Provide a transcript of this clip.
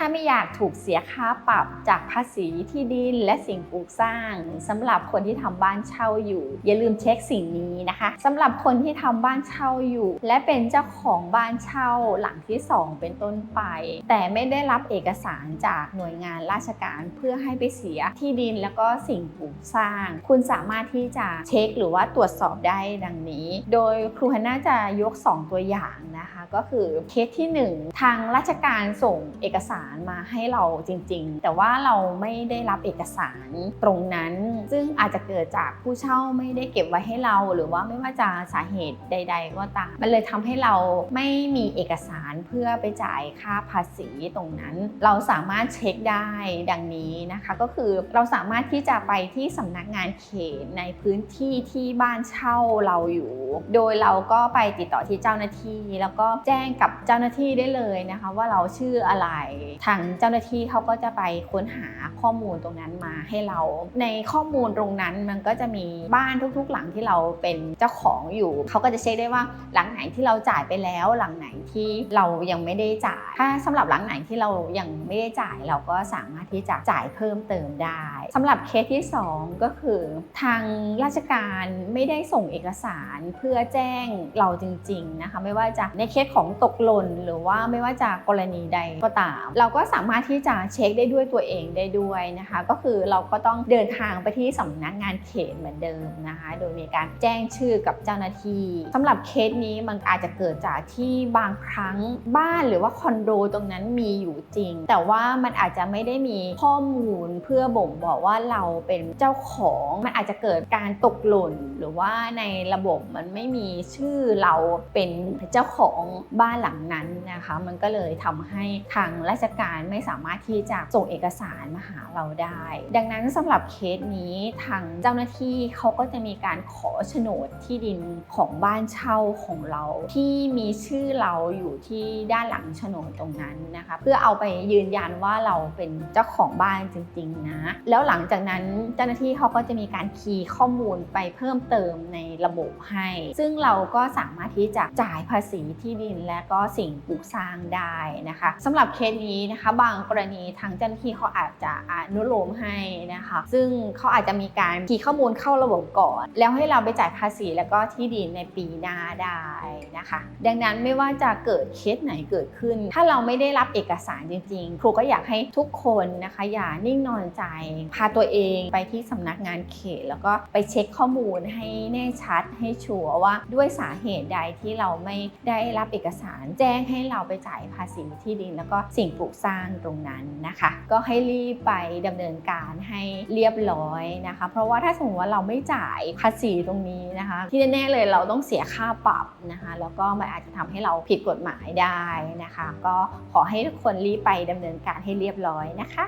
ถ้าไม่อยากถูกเสียค่าปรับจากภาษีที่ดินและสิ่งปลูกสร้างสำหรับคนที่ทำบ้านเช่าอยู่ อย่าลืมเช็คสิ่งนี้นะคะสำหรับคนที่ทำบ้านเช่าอยู่ และเป็นเจ้าของบ้านเช่าหลังที่ 2 เป็นต้นไป แต่ไม่ได้รับเอกสารจากหน่วยงานราชการเพื่อให้ไปเสียที่ดินแล้วก็สิ่งปลูกสร้าง คุณสามารถที่จะเช็คหรือว่าตรวจสอบได้ดังนี้ โดยครูฮันน่าจะยก 2 ตัวอย่างนะคะ ก็คือเคสที่ 1 ทางราชการส่งเอกสารมาให้เราจริง ๆ แต่ว่าเราไม่ได้รับเอกสารตรงนั้น ซึ่งอาจจะเกิดจากผู้เช่าไม่ได้เก็บไว้ให้เรา หรือว่าไม่ว่าจะสาเหตุใด ๆ ก็ตามมันเลยทำให้เราไม่มีเอกสารเพื่อไปจ่ายค่าภาษีตรงนั้น เราสามารถเช็คได้ดังนี้นะคะ ก็คือเราสามารถที่จะไปที่สำนักงานเขตในพื้นที่ที่บ้านเช่าเราอยู่ โดยเราก็ไปติดต่อที่เจ้าหน้าที่ แล้วก็แจ้งกับเจ้าหน้าที่ได้เลยนะคะ ว่าเราชื่ออะไรทางเจ้าหน้าที่เขาก็จะไปค้นหาข้อมูลตรงนั้นมาให้เรา ในข้อมูลตรงนั้นมันก็จะมีบ้านทุกๆ หลังที่เราเป็นเจ้าของอยู่ เขาก็จะเช็คได้ว่าหลังไหนที่เราจ่ายไปแล้ว หลังไหนที่เรายังไม่ได้จ่าย ถ้าสำหรับหลังไหนที่เรายังไม่ได้จ่ายเราก็สามารถที่จะจ่ายเพิ่มเติมได้สำหรับเคสที่ 2 ก็คือ ทางราชการไม่ได้ส่งเอกสารเพื่อแจ้งเราจริง ๆนะคะ ไม่ว่าจะในเคสของตกหล่นหรือว่าไม่ว่าจะกรณีใดก็ตาม เราก็สามารถที่จะเช็คได้ด้วยตัวเองได้ด้วยนะคะ ก็คือเราก็ต้องเดินทางไปที่สำนักงานเขตเหมือนเดิมนะคะ โดยมีการแจ้งชื่อกับเจ้าหน้าที่สำหรับเคสนี้มันอาจจะเกิดจากที่บางครั้งบ้านหรือว่าคอนโดตรงนั้นมีอยู่จริง แต่ว่ามันอาจจะไม่ได้มีข้อมูลเพื่อบ่งบอกว่าเราเป็นเจ้าของมันอาจจะเกิดการตกหล่น หรือว่าในระบบมันไม่มีชื่อเราเป็นเจ้าของบ้านหลังนั้นนะคะ มันก็เลยทำให้ทางราชการไม่สามารถที่จะส่งเอกสารมาหาเราได้ ดังนั้นสำหรับเคสนี้ทางเจ้าหน้าที่เขาก็จะมีการขอโฉนดที่ดินของบ้านเช่าของเรา ที่มีชื่อเราอยู่ที่ด้านหลังโฉนดตรงนั้นนะคะ เพื่อเอาไปยืนยันว่าเราเป็นเจ้าของบ้านจริงๆนะ แล้วหลังจากนั้นเจ้าหน้าที่เขาก็จะมีการคีย์ข้อมูลไปเพิ่มเติมในระบบให้ ซึ่งเราก็สามารถที่จะจ่ายภาษีที่ดินและก็สิ่งปลูกสร้างได้นะคะสำหรับเคสนี้นะคะ บางกรณีทางเจ้าหน้าที่เขาอาจจะอนุโลมให้นะคะ ซึ่งเขาอาจจะมีการคีย์ข้อมูลเข้าระบบก่อน แล้วให้เราไปจ่ายภาษีแล้วก็ที่ดินในปีหน้าได้นะคะ ดังนั้นไม่ว่าจะเกิดเคสไหนเกิดขึ้น ถ้าเราไม่ได้รับเอกสารจริงๆ ครูก็อยากให้ทุกคนนะคะ อย่านิ่งนอนใจ พาตัวเองไปที่สำนักงานเขต แล้วก็ไปเช็คข้อมูลให้แน่ชัดให้ชัวร์ว่าด้วยสาเหตุใดที่เราไม่ได้รับเอกสาร แจ้งให้เราไปจ่ายภาษีที่ดินแล้วก็สิ่งปลูกสร้างตรงนั้นนะคะ ก็ให้รีบไปดำเนินการให้เรียบร้อยนะคะ เพราะว่าถ้าสมมติว่าเราไม่จ่ายภาษีตรงนี้นะคะ ที่แน่ๆเลยเราต้องเสียค่าปรับนะคะแล้วก็มันอาจจะทำให้เราผิดกฎหมายได้นะคะ ก็ขอให้ทุกคนรีบไปดำเนินการให้เรียบร้อยนะคะ